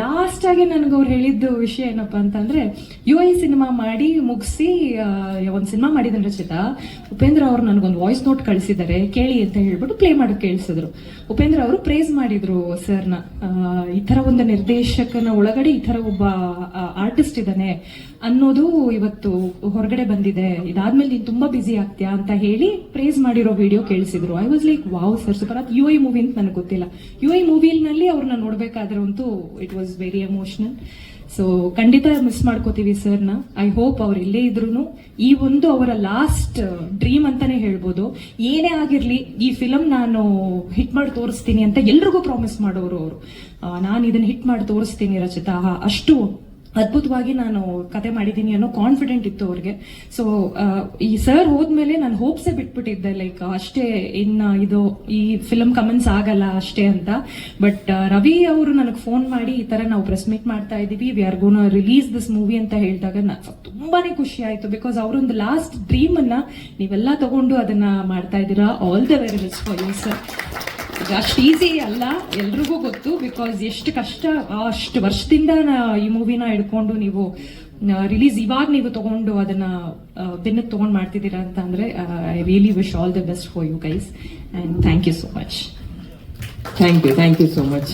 Last ಆಗಿ ನನಗೆ ಅವ್ರು ಹೇಳಿದ್ದು ವಿಷಯ ಏನಪ್ಪ ಅಂತಂದ್ರೆ ಯು ಐ ಸಿನಿಮಾ ಮಾಡಿ ಮುಗಿಸಿ ಒಂದು ಸಿನಿಮಾ ಮಾಡಿದನ್ ರಚಿತಾ. ಉಪೇಂದ್ರ ಅವ್ರು ನನಗೊಂದು ವಾಯ್ಸ್ ನೋಟ್ ಕಳಿಸಿದ್ದಾರೆ, ಕೇಳಿ ಅಂತ ಹೇಳ್ಬಿಟ್ಟು ಪ್ಲೇ ಮಾಡಿ ಕೇಳಿಸಿದ್ರು. ಉಪೇಂದ್ರ ಅವರು ಪ್ರೇಸ್ ಮಾಡಿದ್ರು ಸರ್ನ ಈ ಥರ ಒಂದು ನಿರ್ದೇಶಕನ ಒಳಗಡೆ ಈ ಥರ ಒಬ್ಬ ಆರ್ಟಿಸ್ಟ್ ಇದ್ದಾನೆ ಅನ್ನೋದು ಇವತ್ತು ಹೊರಗಡೆ ಬಂದಿದೆ. ಇದಾದ್ಮೇಲೆ ನೀನು ತುಂಬಾ ಬ್ಯುಸಿ ಆಗ್ತೀಯಾ ಅಂತ ಹೇಳಿ ಪ್ರೇಸ್ ಮಾಡಿರೋ video ಕೇಳಿಸಿದ್ರು. I was like wow sir super ಅದು ಯು ಐ ಮೂವಿ ಅಂತ ನನಗೆ ಗೊತ್ತಿಲ್ಲ. ಯು ಐ ಮೂವಿನಲ್ಲಿ ಅವ್ರನ್ನ ನೋಡಬೇಕಾದ್ರೆ ಅಂತೂ it was very emotional so ಖಂಡಿತ ಮಿಸ್ ಮಾಡ್ಕೋತೀವಿ ಸರ್ನ ಐ ಹೋಪ್ ಅವ್ರು ಇಲ್ಲೇ ಇದ್ರು ಈ ಒಂದು ಅವರ ಲಾಸ್ಟ್ ಡ್ರೀಮ್ ಅಂತಾನೆ ಹೇಳ್ಬೋದು. ಏನೇ ಆಗಿರ್ಲಿ, ಈ ಫಿಲಮ್ ನಾನು ಹಿಟ್ ಮಾಡಿ ತೋರಿಸ್ತೀನಿ ಅಂತ ಎಲ್ರಿಗೂ ಪ್ರಾಮಿಸ್ ಮಾಡೋರು ಅವರು. ನಾನು ಇದನ್ನ ಹಿಟ್ ಮಾಡಿ ತೋರಿಸ್ತೀನಿ ರಚಿತಾ. ಅಷ್ಟು ಅದ್ಭುತವಾಗಿ ನಾನು ಕತೆ ಮಾಡಿದ್ದೀನಿ ಅನ್ನೋ ಕಾನ್ಫಿಡೆಂಟ್ ಇತ್ತು ಅವ್ರಿಗೆ. ಸೊ ಈ ಸರ್ ಹೋದ್ಮೇಲೆ ನಾನು ಹೋಪ್ಸೇ ಬಿಟ್ಬಿಟ್ಟಿದ್ದೆ ಲೈಕ್ ಅಷ್ಟೇ ಇನ್ನ ಇದು, ಈ ಫಿಲಮ್ ಕಮೆಂಟ್ಸ್ ಆಗಲ್ಲ ಅಷ್ಟೇ ಅಂತ. ಬಟ್ ರವಿ ಅವರು ನನಗೆ ಫೋನ್ ಮಾಡಿ ಈ ತರ ನಾವು ಪ್ರೆಸ್ ಮೀಟ್ ಮಾಡ್ತಾ ಇದೀವಿ we are gonna release this movie ಅಂತ ಹೇಳಿದಾಗ ನಾನು ತುಂಬಾನೇ ಖುಷಿ ಆಯ್ತು ಬಿಕಾಸ್ ಅವರೊಂದು ಲಾಸ್ಟ್ ಡ್ರೀಮ್ ಅನ್ನ ನೀವೆಲ್ಲ ತಗೊಂಡು ಅದನ್ನ ಮಾಡ್ತಾ ಇದ್ದೀರಾ. All the very best for you sir ಅಷ್ಟು ಈಸಿ ಅಲ್ಲ, ಎಲ್ರಿಗೂ ಗೊತ್ತು ಬಿಕಾಸ್ ಎಷ್ಟು ಕಷ್ಟ ಅಷ್ಟು ವರ್ಷದಿಂದ ಈ ಮೂವಿನ ಹಿಡ್ಕೊಂಡು ನೀವು ರಿಲೀಸ್ ಇವಾಗ ನೀವು ತಗೊಂಡು ಅದನ್ನ ಬೆನ್ನು ತಗೊಂಡು ಮಾಡ್ತಿದ್ದೀರಾ ಅಂತ ಅಂದ್ರೆ I really wish all the best for you guys and thank you so much thank you thank you so much